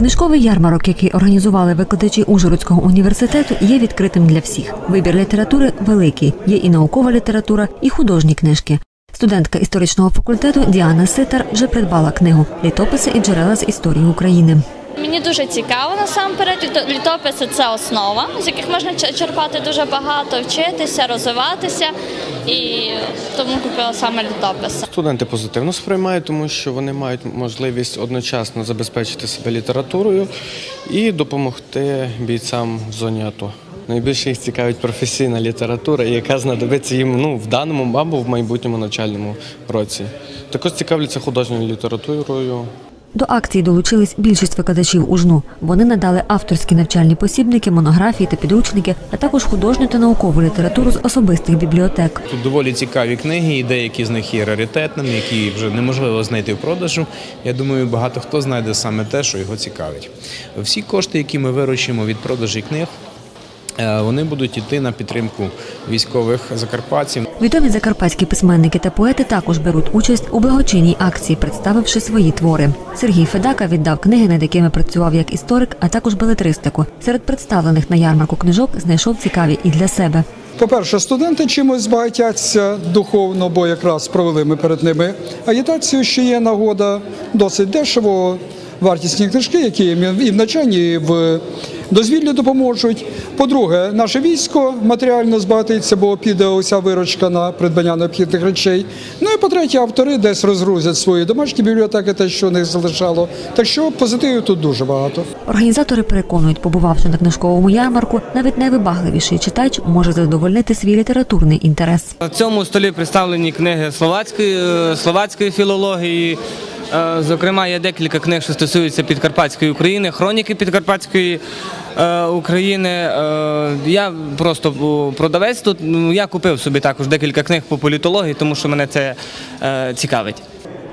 Книжковий ярмарок, який організували викладачі Ужгородського університету, є відкритим для всіх. Вибір літератури великий. Є і наукова література, і художні книжки. Студентка історичного факультету Діана Ситар вже придбала книгу Літописи і джерела з історії України. Мені дуже цікаво насамперед. Літо- Літописи це основа, з яких можна чер- черпати дуже багато, вчитися, розвиватися. І тому купила саме літописи. Студенти позитивно сприймають, тому що вони мають можливість одночасно забезпечити себе літературою і допомогти бійцям в зоні АТО. Найбільше їх цікавить професійна література, яка знадобиться їм ну, в даному або в майбутньому навчальному році. Також цікавляться художньою літературою, До акції долучились більшість викладачів УЖНУ. Вони надали авторські навчальні посібники, монографії та підручники, а також художню та наукову літературу з особистих бібліотек. Тут доволі цікаві книги, і деякі з них є раритетними, які вже неможливо знайти в продажу. Я думаю, багато хто знайде саме те, що його цікавить. Всі кошти, які ми виручимо від продажі книг, вони будуть йти на підтримку військових закарпатців. Відомі закарпатські письменники та поети також беруть участь у благочинній акції, представивши свої твори. Сергій Федака віддав книги, над якими працював як історик, а також белетристику. Серед представлених на ярмарку книжок знайшов цікаві і для себе. По-перше, студенти чимось збагатяться духовно, бо якраз провели ми перед ними агітацію, що є нагода досить дешево. Вартісні книжки, які їм і в навчанні, і в дозвіллі допоможуть. По-друге, наше військо матеріально збагатиться, бо піде уся виручка на придбання необхідних речей. Ну і по-третє, автори десь розгрузять свої домашні бібліотеки, те, що у них залишало. Так що позитивів тут дуже багато. Організатори переконують, побувавши на книжковому ярмарку, навіть найвибагливіший читач може задовольнити свій літературний інтерес. На цьому столі представлені книги словацької, е, словацької філології. Е, Зокрема, є декілька книг, що стосуються Підкарпатської України, хроніки Підкарпатської е, України. Е, Я просто продавець тут. Ну, Я купив собі також декілька книг по політології, тому що мене це цікавить.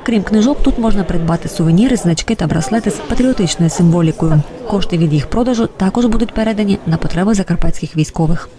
Крім книжок, тут можна придбати сувеніри, значки та браслети з патріотичною символікою. Кошти від їх продажу також будуть передані на потреби закарпатських військових.